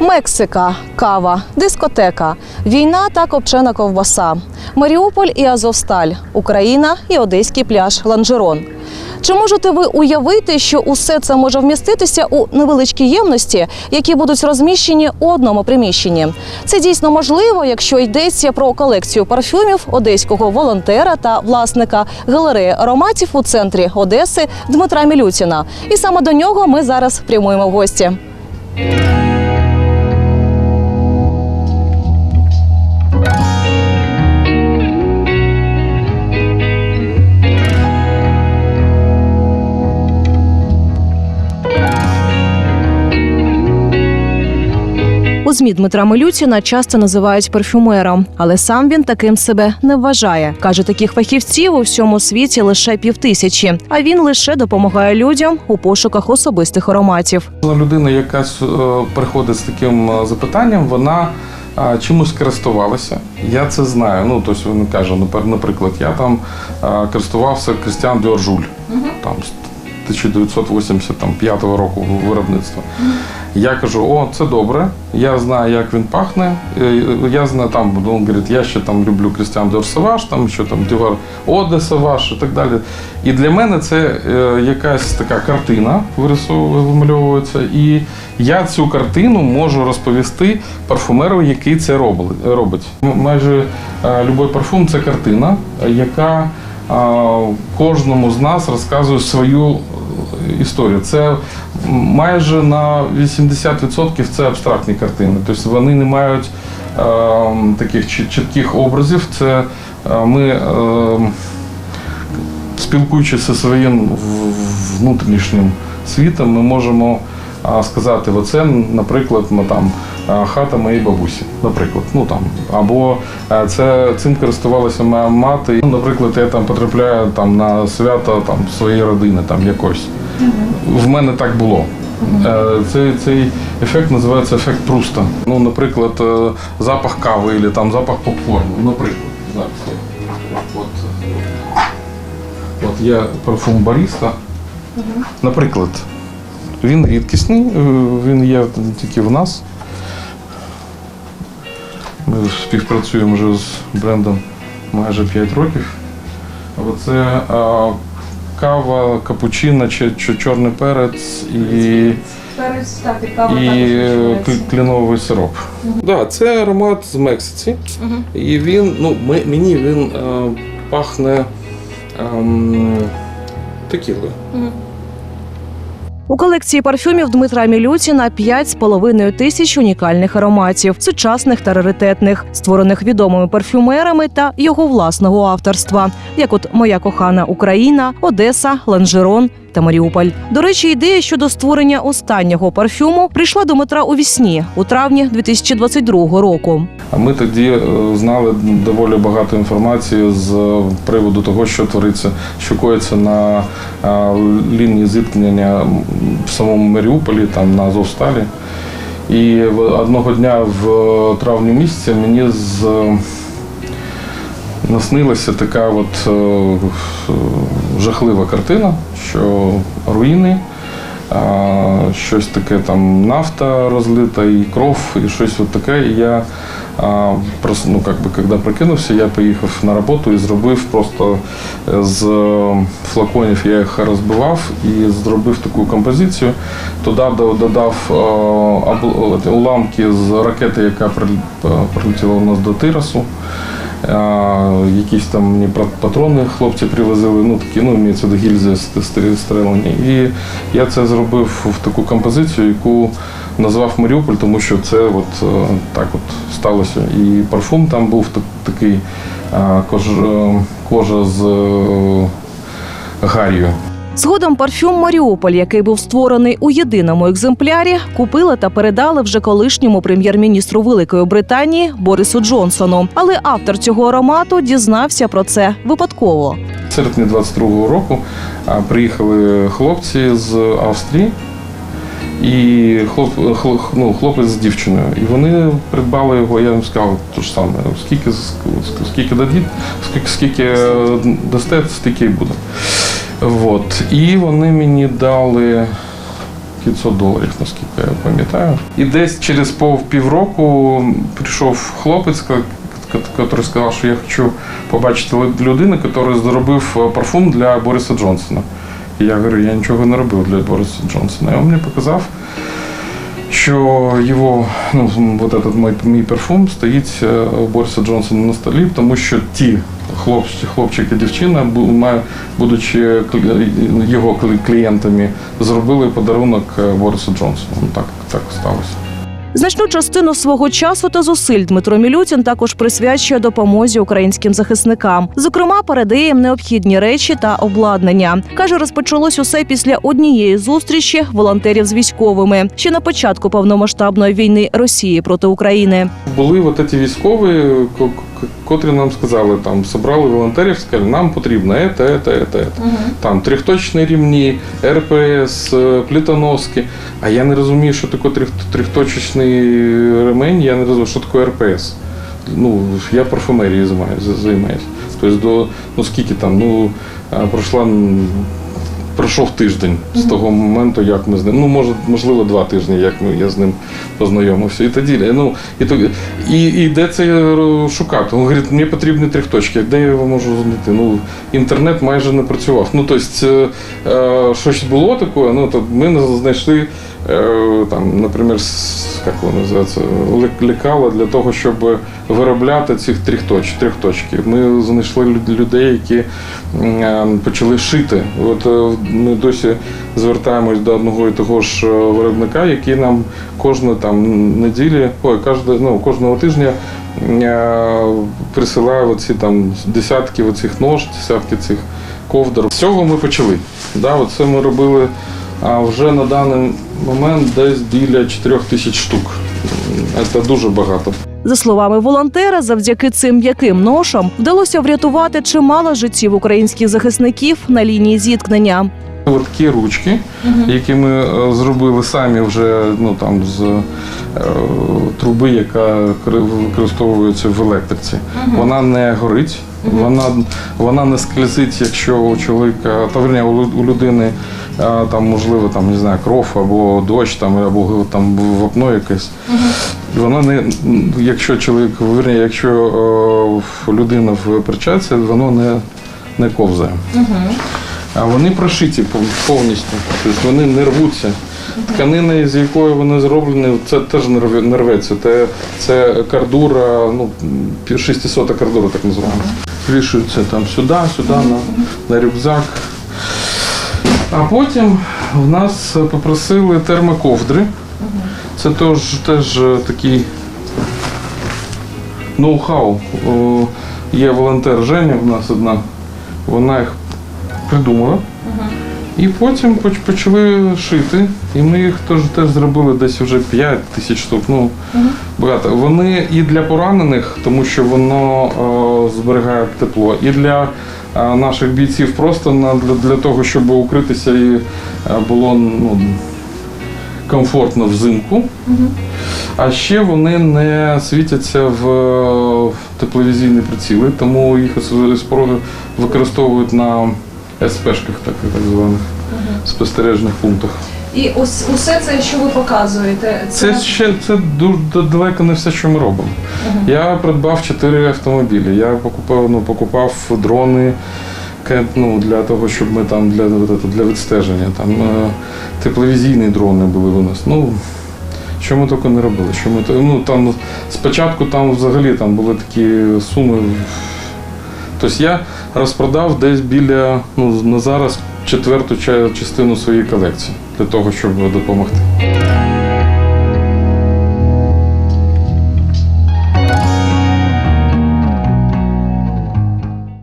Мексика, кава, дискотека, війна та копчена ковбаса, Маріуполь і Азовсталь, Україна і одеський пляж Ланжерон. Чи можете ви уявити, що усе це може вміститися у невеличкій ємності, які будуть розміщені у одному приміщенні? Це дійсно можливо, якщо йдеться про колекцію парфюмів одеського волонтера та власника галереї ароматів у центрі Одеси Дмитра Мілютіна. І саме до нього ми зараз прямуємо в гості. ЗМІ Дмитра Милютіна часто називають парфюмером, але сам він таким себе не вважає. каже, таких фахівців у всьому світі лише півтисячі, а він лише допомагає людям у пошуках особистих ароматів. Людина, якась е, приходить з таким е, запитанням, вона чимось користувалася. Я це знаю. Ну, тобто він каже, наприклад, я там користувався Крістіан Диор Жуль, там з 1985 року виробництва. Я кажу, о, це добре. Я знаю, як він пахне. Е, Я знаю там, він говорить, я ще там люблю Крістіан Диор Саваш, там що там Дівар Оде Саваш і так далі. І для мене це е, якась така картина вимальовується. І я цю картину можу розповісти парфумеру, який це робить. Майже е, будь-який парфум це картина, яка кожному з нас розказує свою історію. Це майже на 80% це абстрактні картини. Тобто вони не мають е, таких чітких образів. Це е, ми. Е, спілкуючись зі своїм внутрішнім світом, ми можемо сказати, оце, наприклад, ми там хата моєї бабусі, наприклад, ну там, або це цим користувалася моя мати. Ну, Наприклад, я там потрапляю там на свято там своєї родини, там якось. В мене так було. Е, Цей, цей ефект називається ефект Пруста. Ну, наприклад, е, запах кави або там запах попкорну. Наприклад, зараз. я- От, От є парфум Баріста. Наприклад, він рідкісний, е, він є тільки в нас. Ми співпрацюємо вже з брендом майже 5 років. Оце а, кава, капучино, чи, чи чорний перець і, і кл- кленовий сироп. Да, це аромат з Мексиці. І він, ну, ми- мені він е, пахне ем, текілою. У колекції парфюмів Дмитра Мілютіна 5,5 тисяч унікальних ароматів, сучасних та раритетних, створених відомими парфюмерами та його власного авторства, як от Моя кохана Україна, Одеса, Ланжерон та Маріуполь. До речі, ідея щодо створення останнього парфюму прийшла до Дмитра у вісні у травні 2022 року. А ми тоді е, знали доволі багато інформації з е, приводу того, що твориться, що коїться на е, лінії зіткнення в самому Маріуполі, там на Азовсталі. І одного дня в травні місяці мені з наснилася така от жахлива картина, що руїни, щось таке там нафта розлита, і кров, і щось от таке. І я просто, ну, как коли прокинувся, я поїхав на роботу і зробив просто е, з е, флаконів, я їх розбивав і зробив таку композицію. Туди додав е, уламки з ракети, яка прил- прилетіла у нас до Тирасу. Якісь там мені патрони хлопці привозили, ну такі, ну, імеється до гільзи стрелені. І я це зробив в таку композицію, яку назвав Маріуполь, тому що це от е, так от сталося. І парфум там був такий е, кожа з е, гар'ю. Згодом парфюм Маріуполь, який був створений у єдиному екземплярі, купили та передали вже колишньому прем'єр-міністру Великої Британії Борису Джонсону. Але автор цього аромату дізнався про це випадково. Серпні 22-го року приїхали хлопці з Австрії. І хлоп, хл- ну, хлопець з дівчиною. І вони придбали його, я їм сказав те ж саме, скільки, скільки дадіть, скільки, скільки е, дасте, стільки і буде. От. І вони мені дали 500 доларів, наскільки я пам'ятаю. І десь через півроку прийшов хлопець, який сказав, що я хочу побачити людину, який зробив е, парфум для Бориса Джонсона. І я говорю, я нічого не робив для Бориса Джонсона. І він мені показав, що його, ну, вот этот мій, мій парфум стоїть е, у Бориса Джонсона на столі, тому що ті хлопчик і дівчина, будучи його клієнтами, зробили подарунок е, Борису Джонсону. Ну, Так, так сталося. Значну частину свого часу та зусиль Дмитро Мілютін також присвячує допомозі українським захисникам. Зокрема, передає їм необхідні речі та обладнання. каже, розпочалось усе після однієї зустрічі волонтерів з військовими ще на початку повномасштабної війни Росії проти України. Були от ці військові, ко- ко- котрі нам сказали, там собрали волонтерів, сказали, нам потрібно ете, ете, ете, ете. Там трьохточні рівні, РПС, плітоноски. А я не розумію, що таке трьох- трьохточечний ремень, я не розумію, що таке РПС. Ну, я парфумерією займаюся. Тобто до ну скільки там, ну пройшла. Пройшов тиждень з того моменту, як ми з ним. Ну, може, можливо, два тижні, як ми, я з ним познайомився. І тоді, ну, і, і, і де це е, шукати? Він говорить, мені потрібні трьохточки. Де я його можу знайти? Ну, інтернет майже не працював. Ну, тобто, щось було таке, ну, то ми знайшли, там, наприклад, як воно називається, лек- лекала для того, щоб виробляти цих трьохточ, трьохточки. Ми знайшли люд- людей, які е, почали шити. От е, ми досі звертаємось до одного і того ж е, виробника, який нам кожну там неділі, ой, кожного, ну, кожного тижня е, присилає оці там десятки оцих нож, десятки цих ковдр. З цього ми почали. Да, це ми робили а вже на даний момент десь біля 4 тисяч штук. Це дуже багато. За словами волонтера, завдяки цим м'яким ношам вдалося врятувати чимало життів українських захисників на лінії зіткнення. От такі ручки, які ми е, зробили самі вже ну, там, з е, труби, яка використовується в електриці. Вона не горить, вона, вона не скользить, якщо у чоловіка, та верні, у, людини там, можливо, там, не знаю, кров або дощ, там, або там вапно якесь. Вона не, якщо чоловік, верні, якщо е, людина в перчатці, воно не, не ковзає. А вони прошиті повністю, тобто вони не рвуться. Тканина, з якої вони зроблені, це теж не рве- рветься. Це, це кардура, ну, 600 кардура, так називаємо. Вішується там сюди, сюди, на, на рюкзак. А потім в нас попросили термоковдри. Це теж, теж такий ноу-хау. Є волонтер Женя в нас одна, вона їх придумала. І потім почали шити. І ми їх теж, теж зробили десь вже 5 тисяч штук. Ну, багато. Вони і для поранених, тому що воно е, зберігає тепло, і для наших бійців просто на, для, для того, щоб укритися і е, було ну, комфортно взимку. А ще вони не світяться в тепловізійні приціли, тому їх спороги використовують на СП-шках, так, так званих спостережних пунктах. І ось усе це, що ви показуєте, Це ще це дуже далеко не все, що ми робимо. Я придбав чотири автомобілі. Я покупав, ну, покупав дрони ну, для того, щоб ми там для, для відстеження. Там е, тепловізійні дрони були у нас. Ну, що ми тільки не робили. Що ми, ну, там, спочатку там взагалі там були такі суми. Тобто я розпродав десь біля, ну, на зараз четверту ча- частину своєї колекції для того, щоб допомогти.